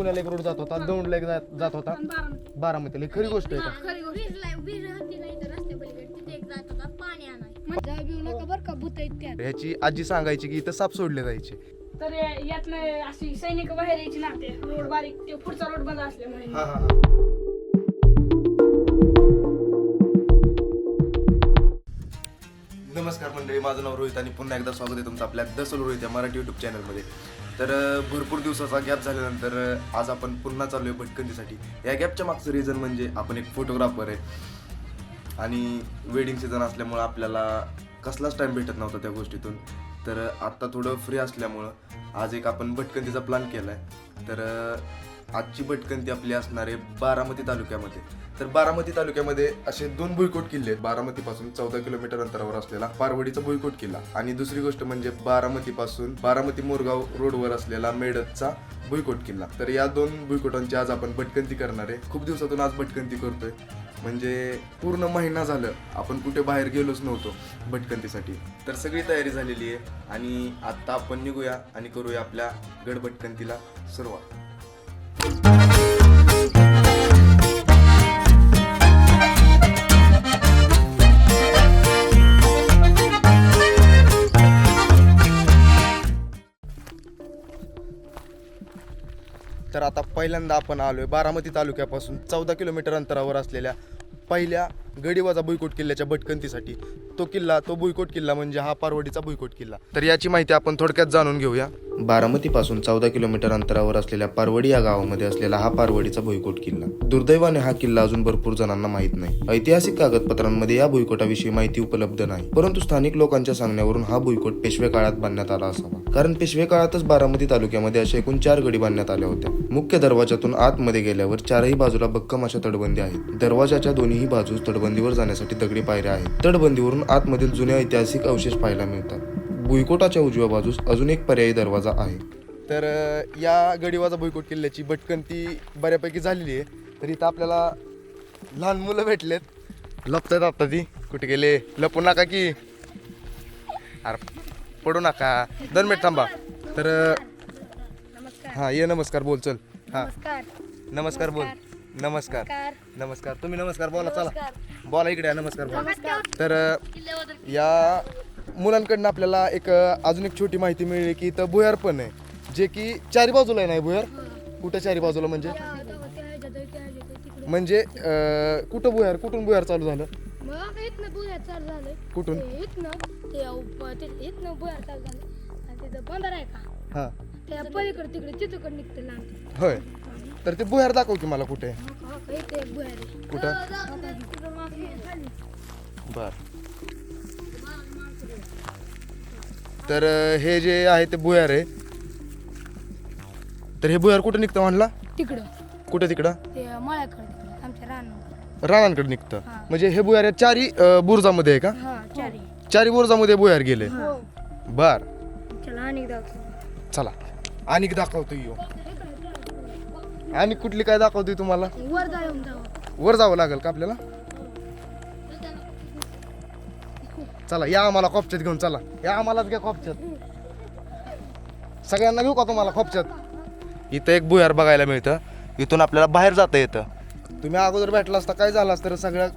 पुण्याला एक रोड जात होता दौंडला एक जा- जात होता. बारामतीला ही खरी गोष्ट आहे का? खरी गोष्ट वीर होती नाही तर रस्ते पलीकडे तिथे एक जात होता पाणी आणाय जा बिऊ नका बरं का भूत आहेत त्यात. ह्याची आजी सांगायची की इथं साप सोडले जायचे. तर यातनं अशी सैनिक बाहेर यायची ना ते रोड बारीक ते पुढचा रोड बंद असल्यामुळे. नमस्कार मंडळी माझं नाव रोहित आणि पुन्हा एकदा स्वागत आहे तुमचं आपल्या दसल रोहित या मराठी यूट्यूब चॅनलमध्ये तर भरपूर दिवसाचा गॅप झाल्यानंतर आज आपण पुन्हा चालू आहे भटकंतीसाठी. या गॅपच्या मागचं रिझन म्हणजे आपण एक फोटोग्राफर आहे. आणि वेडिंग सीझन असल्यामुळं आपल्याला कसलाच टाईम भेटत नव्हता त्या गोष्टीतून. तर आत्ता थोडं फ्री असल्यामुळं आज एक आपण भटकंतीचा प्लॅन केला आहे तर आजची भटकंती आपली असणार आहे बारामती तालुक्यामध्ये. तर बारामती तालुक्यामध्ये असे दोन भुईकोट किल्ले आहेत. बारामतीपासून चौदा किलोमीटर अंतरावर असलेला पारवडीचा भुईकोट किल्ला आणि दुसरी गोष्ट म्हणजे बारामतीपासून बारामती मोरगाव रोडवर असलेला मेडतचा भुईकोट किल्ला. तर या दोन भुईकोटांची आज आपण भटकंती करणार आहे. खूप दिवसातून आज भटकंती करतोय. म्हणजे पूर्ण महिना झालं आपण कुठे बाहेर गेलोच नव्हतो भटकंतीसाठी. तर सगळी तयारी झालेली आहे आणि आत्ता आपण निघूया आणि करूया आपल्या गड भटकंतीला सुरुवात. तर आता पहिल्यांदा आपण आलोय बारामती तालुक्यापासून चौदा किलोमीटर अंतरावर असलेल्या पहिल्या गडीवाजा भुईकोट किल्ल्याच्या भटकंतीसाठी. तो किल्ला तो भुईकोट किल्ला म्हणजे हा पारवडीचा भुईकोट किल्ला. तर याची माहिती आपण थोडक्यात जाणून घेऊया. बारामतीपासून चौदा किलोमीटर अंतरावर असलेल्या पारवडी या गावामध्ये असलेला हा पारवडीचा भुईकोट किल्ला. दुर्दैवाने हा किल्ला अजून भरपूर जणांना माहीत नाही. ऐतिहासिक कागदपत्रांमध्ये या भुईकोटाविषयी माहिती उपलब्ध नाही. परंतु स्थानिक लोकांच्या सांगण्यावरून हा भुईकोट पेशवे काळात बांधण्यात आला असावा. कारण पेशवे काळातच बारामती तालुक्यामध्ये अशा एकूण चार गडी बांधण्यात आल्या होत्या. मुख्य दरवाजातून आतमध्ये गेल्यावर चारही बाजूला भक्कम अशा तटबंदी आहेत. दरवाजाच्या दोन्ही बाजूस तटबंदीवर जाण्यासाठी दगडी पायऱ्या आहेत. तटबंदीवरून आतमधील जुन्या ऐतिहासिक अवशेष पाहायला मिळतात. भुईकोटाच्या उजव्या बाजूस अजून एक पर्यायी दरवाजा आहे. तर या गडीवाजा भुईकोट किल्ल्याची भटकंती बऱ्यापैकी झालेली आहे. तर इथं आपल्याला लहान मुलं भेटलेत. लपतात आता ती. कुठे गेले? लपू नका की. अरे पडू नका. दोन मिनिट थांबा. तर हा ये नमस्कार बोल चल. हा. नमस्कार. नमस्कार बोल. नमस्कार. नमस्कार. तुम्ही नमस्कार बोला चला. बोला इकडे या, नमस्कार बोला. तर अ, या मुलांकडनं आपल्याला एक अ, अजून एक छोटी माहिती मिळली की इथं भुयार पण आहे. जे की चारी बाजूला आहे नाही भुयार? कुठं चारी बाजूला म्हणजे? म्हणजे अ, कुठं भुयार? कुठून भुयार चालू झालं? मग इथनं बुयार चालू झालंय. कुठून? ते इथनं ते उप- ते इथनं बुयार चालू झालं आणि तिथं बंदर आहे का? हा. त्या पलीकडे तिकडे तिथं निघतं लांब. होय. तर ते भुयार दाखव की मला कुठे कुठं. बर. तर हे जे आहे ते भुयार आहे. तर हे भुयार कुठं निघतं म्हणला? तिकडं. कुठं तिकडं? ते मळ्याकडे तिकडं, आमच्या रानावर. रानांकडे निघतं. हा. म्हणजे हे भुयार या चारी अ, बुरुजामध्ये आहे का? हा चारी. चारी बुरुजामध्ये भुयार गेले. हो. बर. चला आणि दाखव चला. आणि दाखवतो यो आणि कुठली काय दाखवतोय तुम्हाला? वर जाऊन जाऊ वर जावं लागेल का आपल्याला? चला या आम्हाला खोपच्यात घेऊन चला. या आम्हालाच घ्या खोपच्यात सगळ्यांना घेऊ का तुम्हाला खोपच्यात इथं एक भुयार बघायला मिळतं. इथून आपल्याला बाहेर जाता येतं. तुम्ही अगोदर भेटला असता काय झालं असतं रे? सगळं?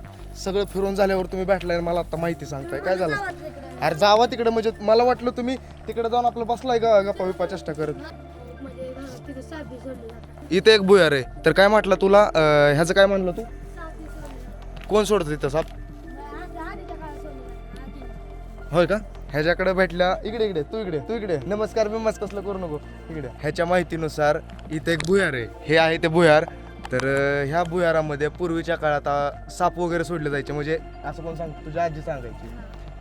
सगळं फिरून झाल्यावर तुम्ही भेटलाय आणि मला आता माहिती सांगताय. काय झालं असतं? अरे जावा तिकडे म्हणजे मला वाटलं तुम्ही तिकडे जाऊन आपलं बसलाय का गप्पा बिप्पा चेष्टा करत. सोडली जातात. इथे एक भुयार आहे तर काय म्हटलं तुला? अं, ह्याचं काय म्हणलं तू? सोडली कोण सोडतं तिथं साप जातात आधीच्या काळात सोडली जातात होय का? ह्याच्याकडे भेटल्या इकडे इकडे तू इकडे तू इकडे. नमस्कार बिमस कसलं करू नको? इकडे. ह्याच्या माहितीनुसार इथे एक भुयार आहे हे आहे ते भुयार. तर अं, ह्या भुयारामध्ये पूर्वीच्या काळात साप वगैरे सोडले जायचे. म्हणजे असं कोण सांग तुझी आजी सांगायची.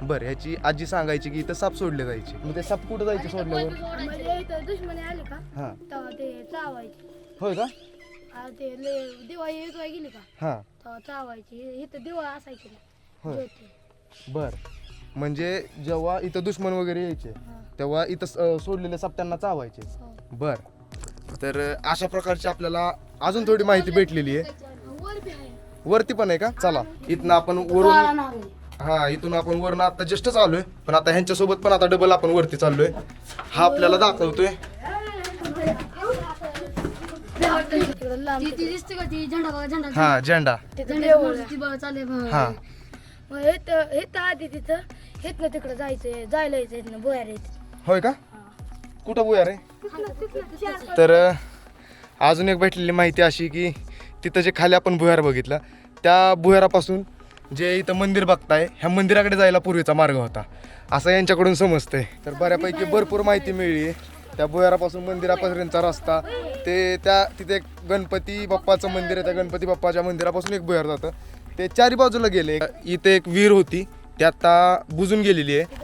बरं ह्याची आजी सांगायची की इथं साप सोडले जायचे. मग ते साप कुठं जायचे सोडल्यावर? म्हणजे इथं दुश्मनी आली का? हां. तेव्हा ते चावायचे. होय का? आ, ते लय दिवाळी येतवाय गेली का? हां. तेव्हा चावायची. इथं दिवा असायची ना. होय. ज्योती. बर. म्हणजे जेव्हा इथं दुश्मन वगैरे यायचे हा. तेव्हा इथं सोडलेले साप त्यांना चावायचे. हो. बर. तर अशा प्रकारची आपल्याला अजून थोडी माहिती भेटलेली आहे. वर बी आहे. वरती पण आहे का? चला. इथनं आपण वरून हा इथून आपण वरून आता जस्टच आलोय. पण आता ह्यांच्या सोबत पण आता डबल आपण वरती चाललोय. हा आपल्याला दाखवतोय. तिकडं लांब ती दिसते का ती? झेंडा बघा झेंडा. हा झेंडा. झेंडा ती बघा चालेल हा. मग हे तर हे तर आधी तिथं हेत ना तिकडं जायचंय जायला यायचं बोयार येत. होय का? कुठं बुया रे तर अ, अजून एक भेटलेली माहिती अशी की तिथं जे खाली आपण भुयार बघितलं त्या भुयारापासून जे इथं मंदिर बघताय ह्या मंदिराकडे जायला पूर्वीचा मार्ग होता. असं यांच्याकडून समजतंय. तर बऱ्यापैकी भरपूर माहिती मिळली. त्या भुयारापासून मंदिरापर्यंतचा रस्ता ते त्या तिथे एक गणपती बाप्पाचं मंदिर आहे. त्या गणपती बाप्पाच्या मंदिरापासून एक भुयार जातं. ते चारी बाजूला गेले. इथे एक विहीर होती. ती आता बुजून गेलेली आहे.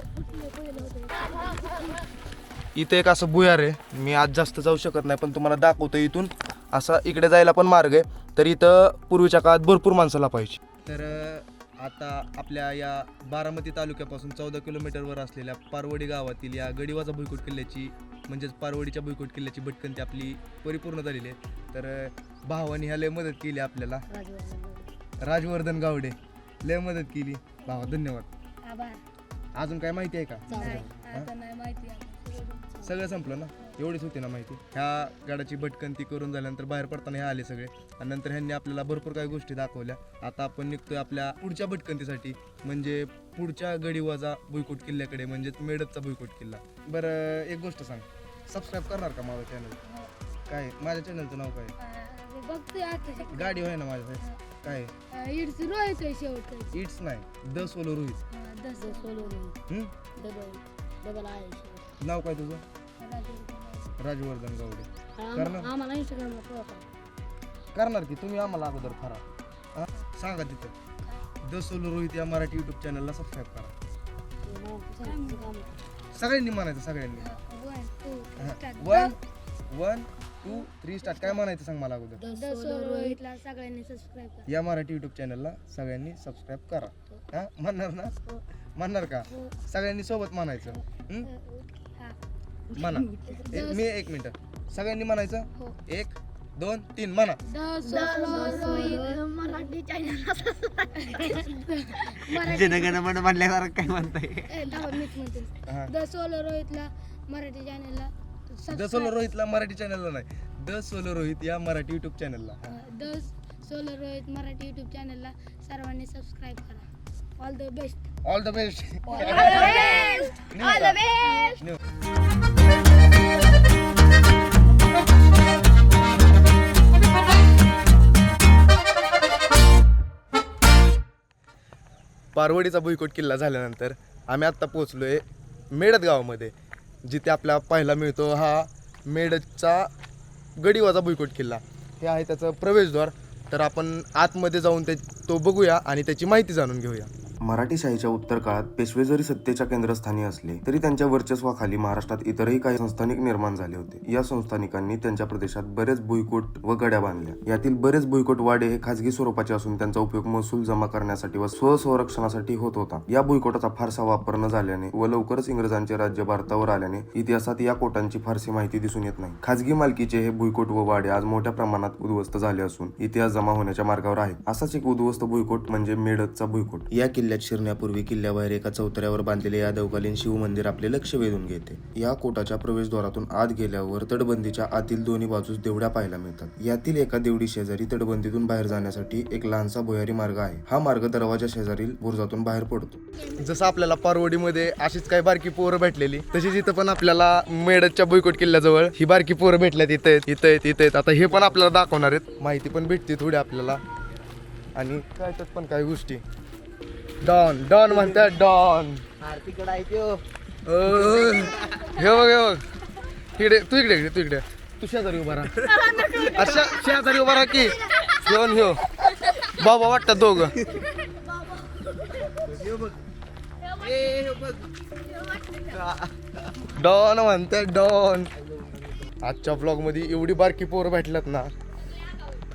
इथे एक असं भुयार आहे. मी आज जास्त जाऊ शकत नाही पण तुम्हाला दाखवतो इथून. असा इकडे जायला पण मार्ग आहे. तर इथं पूर्वीच्या काळात भरपूर माणसाला पाहिजे तर आता आपल्या या बारामती तालुक्यापासून चौदा किलोमीटरवर असलेल्या पारवडी गावातील या गडिवाचा भुईकोट किल्ल्याची म्हणजेच पारवडीच्या भुईकोट किल्ल्याची भटकंती आपली परिपूर्ण झालेली आहे. तर भावानी ह्या लय मदत केली आपल्याला. राजवर्धन गावडे लय मदत केली. भावा धन्यवाद. अजून काय माहिती आहे का? सगळं संपलं ना? एवढीच होती ना माहिती. ह्या गाडाची भटकंती करून झाल्यानंतर बाहेर पडताना हे आले सगळे. आणि नंतर ह्यांनी आपल्याला भरपूर काही गोष्टी दाखवल्या. आता आपण निघतोय आपल्या पुढच्या भटकंतीसाठी. म्हणजे पुढच्या गडीवाजा भुईकोट किल्ल्याकडे म्हणजेच मेडतचा भुईकोट किल्ला. बरं एक गोष्ट सांग. सबस्क्राईब करणार का माझं चॅनल काय? माझ्या चॅनलचं नाव काय? गाडी होय ना माझ्या काय? रोहायचं आहे शेवट इट्स नाही द सोलो रोहित. दस सोलो हम्म? डबल डबल आहे नाव काय तुझं? राजवर्धन गावडे. करणार? आम्हाला इंस्टाग्रामला फॉलो करा. करणार की? तुम्ही आम्हाला अगोदर हा? सांगा तिथं. द सोलो रोहित या मराठी युट्यूब चॅनलला सबस्क्राईब करा. सगळ्यांनी म्हणायचं सगळ्यांनी. One one two three start काय म्हणायचं सांग मला अगोदर? दस रोहितला सगळ्यांनी सबस्क्राईब करा. या मराठी युट्यूब चॅनलला सगळ्यांनी सबस्क्राईब करा. हा? म्हणणार ना? म्हणणार का? सगळ्यांनी सोबत म्हणायचं. हं? हा. म्हणा. मी एक मिनिट. सगळ्यांनी म्हणायचं? हो. एक दोन तीन म्हणा. मराठी मराठी जनगणमन म्हणल्यासारखं काय म्हणताय? हा. द सोलो रोहितला मराठी चॅनलला द सोलो रोहितला मराठी चॅनलला नाही. द सोलो रोहित या मराठी युट्यूब चॅनलला the solo Rohit Marathi YouTube चॅनलला सर्वांनी सबस्क्राईब करा. All the best all the best all the best पारवडीचा भुईकोट किल्ला झाल्यानंतर आम्ही आत्ता पोचलो आहे मेडत गावामध्ये जिथे आपला पाहायला मिळतो हा मेडचा गडिवाचा भुईकोट किल्ला. हे आहे त्याचं प्रवेशद्वार. तर आपण आतमध्ये जाऊन ते तो बघूया आणि त्याची माहिती जाणून घेऊया. मराठी शाहीच्या उत्तर काळात पेशवे जरी सत्तेच्या केंद्रस्थानी असले तरी त्यांच्या वर्चस्वाखाली महाराष्ट्रात इतरही काही संस्थानिक निर्माण झाले होते. या संस्थानिकांनी त्यांच्या प्रदेशात बरेच भुईकोट व गड्या बांधल्या. यातील बरेच भुईकोट वाडे हे खाजगी स्वरूपाचे असून त्यांचा उपयोग महसूल जमा करण्यासाठी व स्वसंरक्षणासाठी होत होता. या भुईकोटाचा फारसा वापर न झाल्याने व लवकरच इंग्रजांचे राज्य भारतावर आल्याने इतिहासात या कोटांची फारशी माहिती दिसून येत नाही. खाजगी मालकीचे हे भुईकोट व वाडे आज मोठ्या प्रमाणात उद्ध्वस्त झाले असून इतिहास जमा होण्याच्या मार्गावर आहेत. असाच एक उद्ध्वस्त भुईकोट म्हणजे मेडतचा भुईकोट या किल्ल्यात शिरण्यापूर्वी किल्ल्याबाहेर एका चौतऱ्यावर बांधलेले यादवकालीन शिवमंदिर आपले लक्ष वेधून घेते. या कोटाच्या प्रवेशद्वारातून आत गेल्यावर तटबंदीच्या आतील दोन्ही बाजूस देवड्या पाहायला मिळतात. यातील एका देवडी शेजारी तटबंदीतून बाहेर जाण्यासाठी एक लहानसा भुयारी मार्ग आहे. हा मार्ग दरवाजा शेजारील बुरुजातून बाहेर पडतो. जसं आपल्याला पारवडीमध्ये अशीच काही बारकी पोरं भेटलेली तशीच इथं पण आपल्याला मेडच्या भुईकोट किल्ल्याजवळ ही बारकी पोरं भेटल्यात. इथं आहेत इथं आहेत इथं आहेत. आता हे पण आपल्याला दाखवणार आहेत. माहिती पण भेटते थोडी आपल्याला. आणि काय त्यात पण काही गोष्टी. डॉन डॉन म्हणतात डॉन. आरतीकडे हे बघ हे बघ. इकडे तू इकडे इकडे, तू इकडे. तू शेजारी उभा राहा. अच्छा शेजारी उभा राहा की. घेऊन घेऊ. बाबा वाटतात दोघं. डॉन म्हणतात डॉन. आजच्या ब्लॉगमध्ये एवढी बारकी पोरं भेटल्यात ना.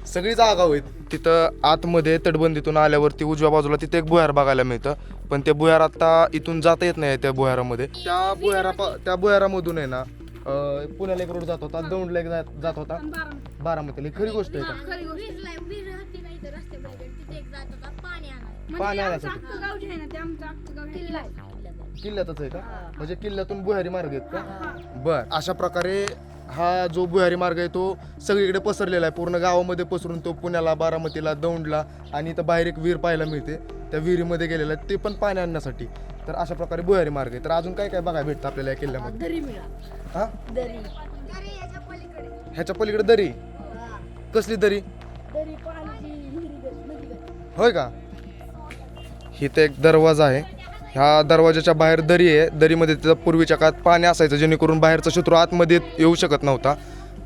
सगळी जागा होईल तिथं आतमध्ये तटबंदीतून आल्यावरती उजव्या बाजूला तिथे एक भुयार बघायला मिळतं. पण ते भुयार आता इथून जाता येत नाही त्या भुयारामध्ये. त्या भुयारा त्या भुयारामधून आहे ना अं, पुण्याला एक रोड जात होता दौंडला एक जात जात होता. बारामतीला. ही खरी गोष्ट आहे का? पाणी पाणी म्हणजे आमचं आणायसाठी अख्खं गाव जे आहे ना ते आमचं अख्खं गाव किल्ला आहे. किल्ल्यातच आहे का? म्हणजे किल्ल्यातून भुयारी मार्ग आहेत का? बर. अशा प्रकारे हा जो भुयारी मार्ग आहे तो सगळीकडे पसरलेला आहे. पूर्ण गावामध्ये पसरून तो पुण्याला बारामतीला दौंडला आणि इथं बाहेर एक विहीर पाहायला मिळते. त्या विहिरीमध्ये गेलेला आहे ते पण पाणी आणण्यासाठी. तर अशा प्रकारे भुयारी मार्ग आहे. तर अजून काय काय बघायला भेटतं आपल्याला या किल्ल्यामध्ये? दरी मिळा. हा? दरी. ह्याच्या पलीकडे दरी? कसली दरी. होय का? इथं एक दरवाजा आहे. ह्या दरवाजाच्या बाहेर दरी आहे. दरीमध्ये तिथं पूर्वीच्या काळात पाणी असायचं जेणेकरून बाहेरचा शत्रू आतमध्ये येऊ शकत नव्हता.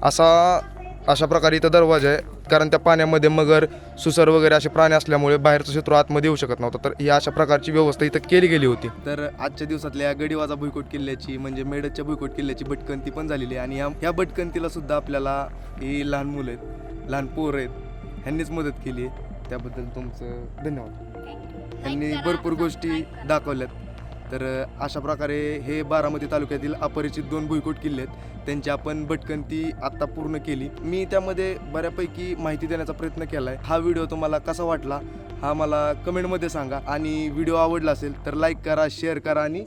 असा अशा प्रकारे इथं दरवाजा आहे. कारण त्या पाण्यामध्ये मगर सुसर वगैरे असे प्राणी असल्यामुळे बाहेरचा शत्रू आतमध्ये येऊ शकत नव्हता. तर ही अशा प्रकारची व्यवस्था इथं केली गेली होती. तर आजच्या दिवसातल्या गडिवाजा भुईकोट किल्ल्याची म्हणजे मेडच्या भुईकोट किल्ल्याची भटकंती पण झालेली आहे. आणि या या भटकंतीला सुद्धा आपल्याला ही लहान मुलं आहेत लहान पोरं आहेत ह्यांनीच मदत केली आहे. त्याबद्दल तुमचं धन्यवाद. त्यांनी भरपूर गोष्टी दाखवल्यात. तर अशा प्रकारे हे बारामती तालुक्यातील अपरिचित दोन भुईकोट किल्ले आहेत. त्यांची आपण भटकंती आत्ता पूर्ण केली. मी त्यामध्ये बऱ्यापैकी माहिती देण्याचा प्रयत्न केला आहे हा व्हिडिओ तुम्हाला कसा वाटला हा मला कमेंटमध्ये सांगा. आणि व्हिडिओ आवडला असेल तर लाईक करा शेअर करा आणि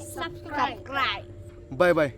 बाय बाय.